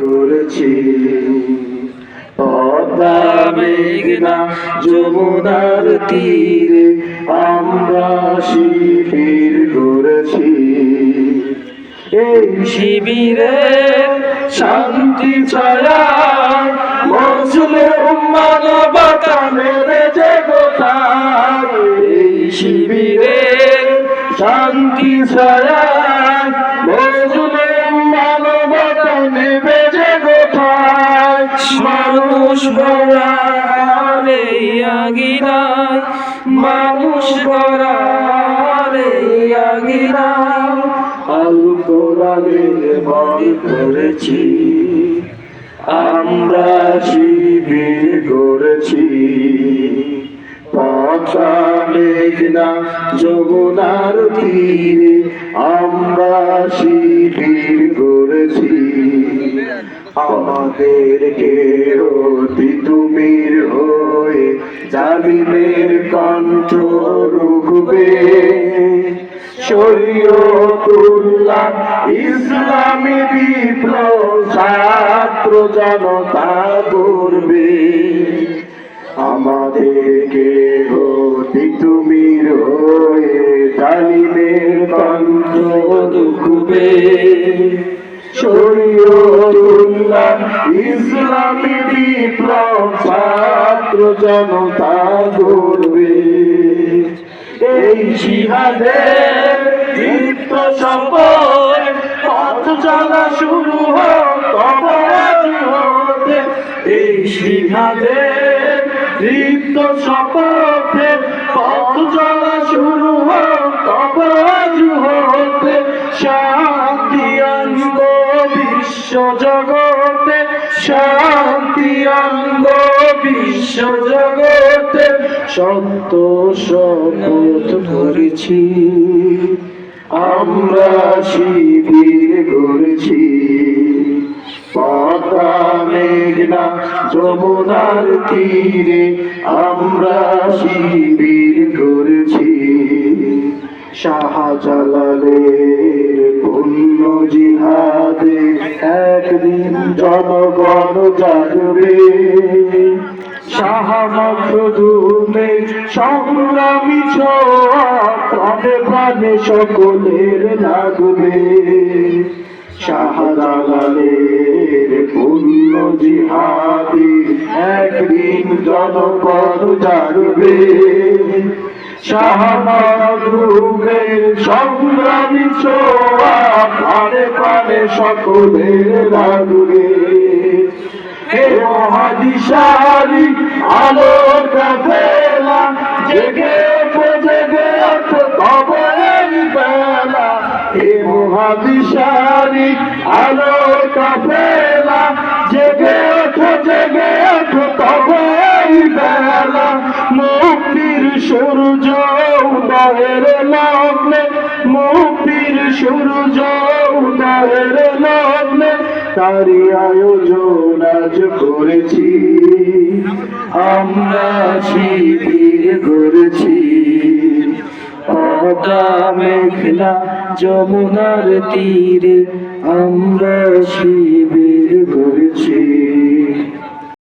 করেছি। পদ্মা মেঘনা যমুনার তীরে আমরা শিবির করেছি। এই শিবিরে শান্তি ছায়া মুসলিম মানবতা মেরে যে গোটায় এই শিবিরে শান্তি ছায়া মানুষ গড়ার এই মানুষ গড়ার এই আগিনায় আল কোরআনের করেছি আমরা শিবির করেছি পথা মেঘনা যমুনার তীরে আমরা আমাদেরকে অতি তুমির হয়ে জালিমের কণ্ঠ রুখবে। ইসলামী বিপ্লব ছাত্র জনতা করবে আমাদেরকে অতি তুমির হয়ে জালিমের কণ্ঠ রুখবে। শরীয়তুল্লাহ ইসলামী বিপ্লব ছাত্র জনতা করবে এই জিহাদের দীপ্ত সম্পদ পথ চলা শুরু হোক এই জিহাদের দীপ্ত শপথে পথ চলা শুরু শান্তি আনব বিশ্ব জগতে সত্য শপথ ধরেছি আমরা শিবির করেছি পতা মেঘনা যমুনার তীরে আমরা শিবির করেছি শাহজালালের একদিন জনগণ জাগবে। শাহ মখদুমে সংগ্রামী প্রাণে প্রাণে সকলের লাগবে। শাহজালালের পুণ্য জিহাদি একদিন জনপদ জাগবে। শাহমাধুমের সংগ্রামী ছোয়া প্রাণে প্রাণে সকলের লাগবে হে মহাদিশারি, আলোর কাফেলা জেগে জেগে কবরের বেলা। হে মহাদিশারি, আলোর কাফেলা জেগে জেগে সূর্য উদয়ের লগ্নে, মুক্তির সূর্য উদয়ের লগ্নে তারি আয়োজন আজ করেছি। আমরা শিবির করেছি পদা মেঘনা যমুনার তীরে আমরা শিবির করেছি